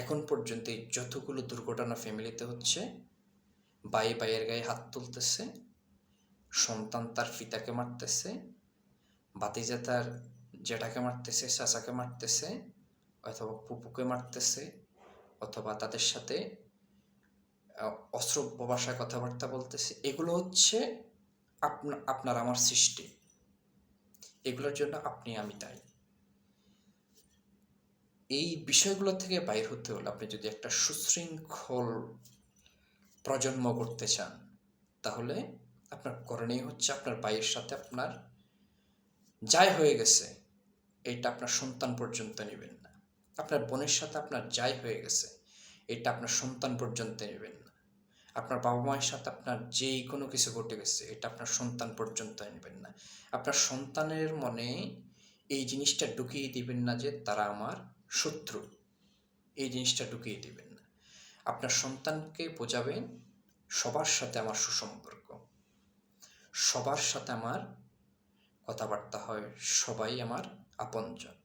এখন পর্যন্ত এই যতগুলো দুর্ঘটনা ফ্যামিলিতে হচ্ছে, বাই বাইয়ের গায়ে হাত তুলতেছে, সন্তান তার পিতাকে মারতেছে বাতিজা তার জেঠাকে মারতেছে, চাচাকে মারতেছে, অথবা পুপুকে মারতেছে, অথবা তাদের সাথে অশ্রব্য ভাষায় কথাবার্তা বলতেছে, এগুলো হচ্ছে আপনা, আপনার আমার সৃষ্টি। এগুলোর জন্য আপনি আমি দায়ী। এই বিষয়গুলো থেকে বাইর হতে হলে আপনি যদি একটা সুশৃঙ্খল প্রজন্ম করতে চান, তাহলে আপনার করণীয় হচ্ছে আপনার ভাইয়ের সাথে আপনার যাই হয়ে গেছে, এটা আপনার সন্তান পর্যন্ত নেবেন না। আপনার বোনের সাথে আপনার যাই হয়ে গেছে, এটা আপনার সন্তান পর্যন্ত নেবেন না। আপনার বাবা মায়ের সাথে আপনার যেই কোনো কিছু ঘটে গেছে, এটা আপনার সন্তান পর্যন্ত নেবেন না। আপনার সন্তানের মনে এই জিনিসটা ঢুকিয়ে দিবেন না যে তারা আমার শত্রু। এই জিনিসটা ঢুকিয়ে দেবেন না। আপনার সন্তানকে বোঝাবেন, সবার সাথে আমার সুসম্পর্ক। সবার সাথে আমার কথাবার্তা হয়, সবাই আমার আপনজন।